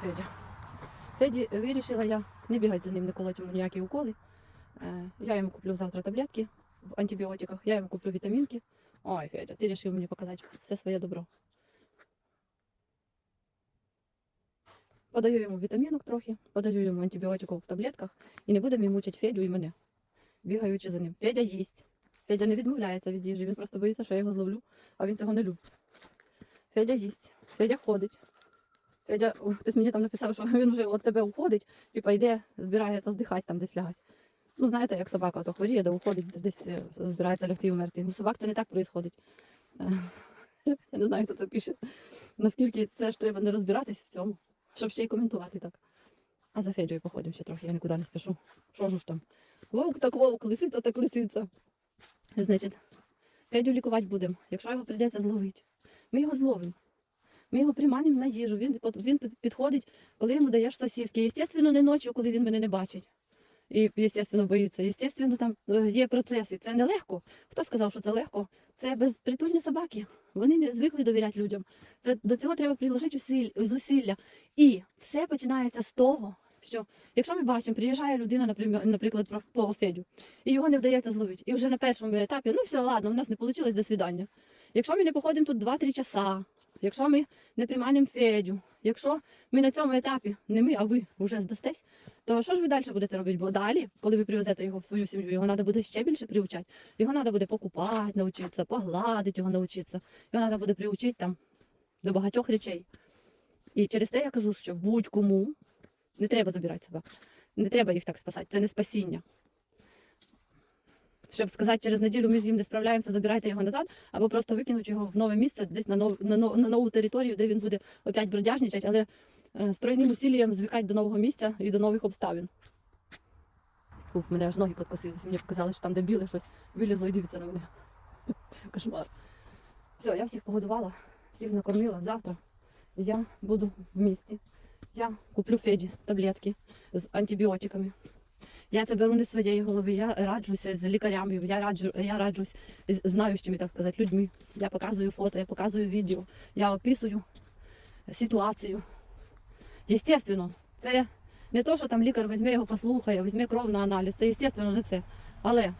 Федя. Феді вирішила я не бігати за ним, не колоть йому ніякі уколи. Е, Я йому куплю завтра таблетки в антибіотиках, я йому куплю вітамінки. Ой, Федя, ти вирішив мені показати все своє добро. Подаю йому вітамінок трохи, подаю йому антибіотиків в таблетках і не будемо мучити Федю і мене, бігаючи за ним. Федя їсть. Федя не відмовляється від їжі, він просто боїться, що я його зловлю, а він цього не любить. Федя їсть, Федя ходить. Федя, хтось мені там написав, що він вже від тебе уходить, типа йде, збирається здихати там десь лягати. Ну, знаєте, як собака то хворіє, де уходить, десь е, збирається лягти і вмерти. У собак це не так відбувається. Я не знаю, хто це пише. Наскільки це ж треба не розбиратись в цьому, щоб ще й коментувати так. А за Федю походимо ще трохи, я нікуди не спішу. Що ж там? Вовк так вовк, лисиця так лисиця. Значить, Федю лікувати будемо, якщо його прийдеться зловити. Ми його зловимо. Ми його приманимо на їжу. Він, він підходить, коли йому даєш сосиски. Естественно, не ночі, коли він мене не бачить. І, естественно, боїться. Естественно, там е, є процеси. Це не легко. Хто сказав, що це легко? Це безпритульні собаки. Вони не звикли довіряти людям. Це до цього треба приложити зусилля. І все починається з того, що якщо ми бачимо, приїжджає людина, наприклад, по Федю, і його не вдається зловити. І вже на першому етапі, ну все, ладно, у нас не вийшло, до свидання. Якщо ми не походимо тут 2-3 часа, якщо ми не приманимо Федю, якщо ми на цьому етапі, не ми, а ви вже здастесь, то що ж ви далі будете робити? Бо далі, коли ви привезете його в свою сім'ю, його треба буде ще більше приучати. Його треба буде покупати, навчитися, погладити його навчитися. Його треба буде приучити там до багатьох речей. І через те я кажу, що будь-кому не треба забирати собак. Не треба їх так спасати. Це не спасіння. Щоб сказати, через неділю ми з ним не справляємося, забирайте його назад, або просто викинуть його в нове місце, десь на, нов, на, нов- на нову територію, де він буде опять бродяжничати, але е, стройним усіллям звикати до нового місця і до нових обставин. Ух, мене аж ноги подкосилися. Мені показали, що там, де біле щось вилізло і дивиться на мене. Кошмар. Все, я всіх погодувала, всіх накормила. Завтра я буду в місті. Я куплю Феді таблетки з антибіотиками. Я це беру не своєї голови, я раджуся з лікарями, я раджу, я раджусь з знаючими, так сказати, людьми. Я показую фото, я показую відео, я описую ситуацію. Єстественно, це не то, що там лікар візьме його, послухає, візьме кров на аналіз. Це естественно не це. Але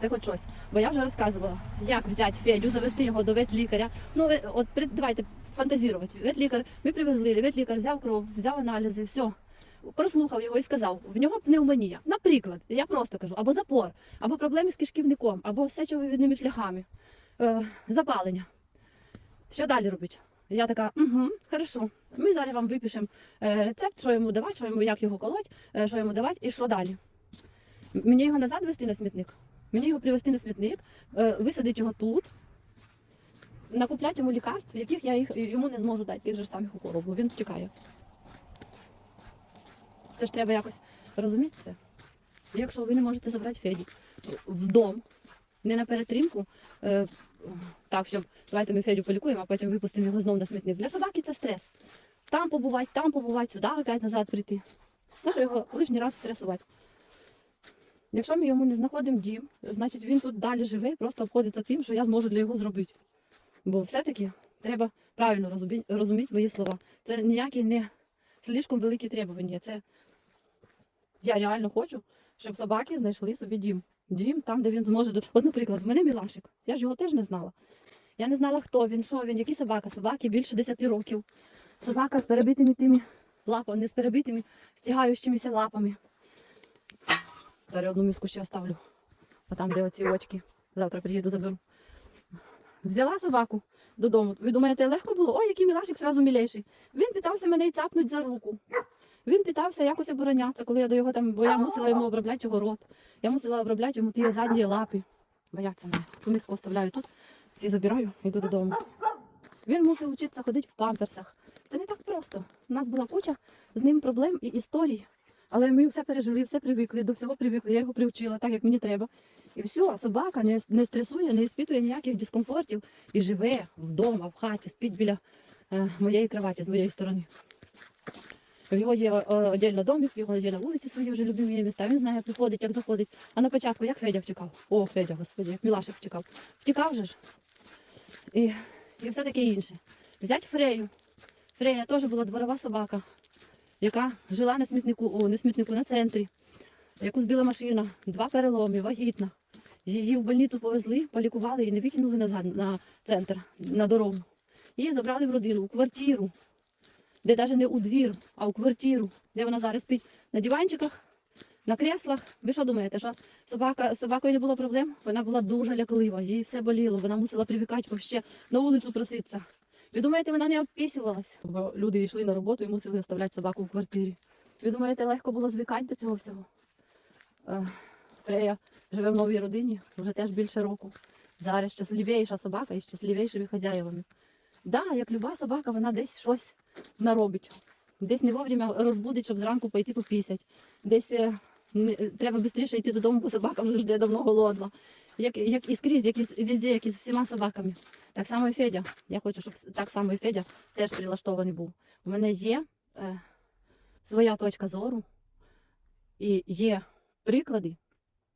це хоч щось. Бо я вже розказувала, як взяти Федю, завести його до ветлікаря. Ну, от давайте фантазірувати. Ветлікар, ми привезли, ветлікар взяв кров, взяв аналізи, все. Прослухав його і сказав, в нього пневмонія. Наприклад, я просто кажу, або запор, або проблеми з кишківником, або сечовивідними шляхами, е, запалення. Що далі робити? Я така, угу, хорошо. Ми зараз вам випишемо е, рецепт, що йому давати, що йому, як його колоть, е, що йому давати і що далі. Мені його назад вести на смітник. Мені його привезти на смітник, е, висадити його тут, накупляти йому лікарств, яких я їх йому не зможу дати, тих же самих уколів, бо він втікає. Це ж треба якось розуміти це. Якщо ви не можете забрати Феді в не на перетримку, е, так, щоб давайте ми Федю полікуємо, а потім випустимо його знову на смітник. Для собаки це стрес. Там побувати, там побувати, сюди опять назад прийти. Ну його лишній раз стресувати. Якщо ми йому не знаходимо дім, значить він тут далі живе і просто обходиться тим, що я зможу для його зробити. Бо все-таки треба правильно розуміти мої слова. Це ніякі не слишком великі требування. Це я реально хочу, щоб собаки знайшли собі дім. Дім там, де він зможе. От, наприклад, в мене Мілашик. Я ж його теж не знала. Я не знала, хто він, що він, які собака. Собаки більше 10 років. Собака з перебитими тими лапами, не з перебитими, стягаючимися лапами. Зараз одну міску ще оставлю. А там, де оці очки. Завтра приїду, заберу. Взяла собаку додому. Ви думаєте, легко було? Ой, який мілашик зразу мілейший. Він питався мене й цапнуть за руку. Він питався якось оборонятися, коли я до його там, бо я мусила йому обробляти його рот. Я мусила обробляти йому ті задні лапи. Бояться мене. Цю миску оставляю тут, ці забираю, йду додому. Він мусив вчитися ходити в памперсах. Це не так просто. У нас була куча з ним проблем і історій. Але ми все пережили, все привикли, до всього привикли. Я його привчила так, як мені треба. І все, собака не, не стресує, не іспитує ніяких дискомфортів і живе вдома, в хаті, спить біля е, моєї кроваті з моєї сторони. В його є віддільно домик, в його є на вулиці свої вже любимі міста. Він знає, як виходить, як заходить. А на початку як Федя втікав. О, Федя, господи, як Мілашик втікав. Втікав же ж. І, і все таке інше. Взять Фрею. Фрея теж була дворова собака, яка жила на смітнику, о, не смітнику, на центрі, яку збила машина, два переломи, вагітна. Її в больницю повезли, полікували і не викинули назад на центр, на дорогу. Її забрали в родину, у квартиру, де навіть не у двір, а у квартиру, де вона зараз спить на диванчиках, на креслах. Ви що думаєте, що собака, з собакою не було проблем? Вона була дуже ляклива, їй все боліло, вона мусила привикати вообще на вулицю проситися. Ви думаєте, вона не обпісювалась? Бо люди йшли на роботу і мусили оставляти собаку в квартирі. Ви думаєте, легко було звикати до цього всього? Фрея живе в новій родині вже теж більше року. Зараз щасливіша собака і щасливішими хазяївами. Да, як люба собака, вона десь щось наробить. Десь не вовремя розбудить, щоб зранку пойти попісять. Десь е, не- треба швидше йти додому, бо собака вже жде давно голодна. Як, як і скрізь, як і везде, як і з всіма собаками. Так само і Федя. Я хочу, щоб так само і Федя теж прилаштований був. У мене є е, своя точка зору і є приклади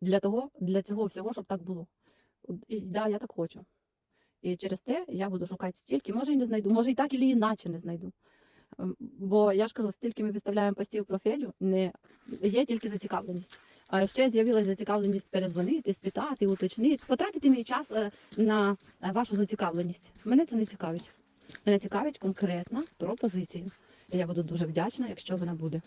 для того, для цього всього, щоб так було. І да, я так хочу. І через те я буду шукати стільки, може і не знайду, може і так, і іначе не знайду. Ем, Бо я ж кажу, стільки ми виставляємо постів про Федю, не є тільки зацікавленість. А ще з'явилася зацікавленість перезвонити, спитати, уточнити, потратити мій час е, на вашу зацікавленість. Мене це не цікавить. Мене цікавить конкретна пропозиція. І я буду дуже вдячна, якщо вона буде.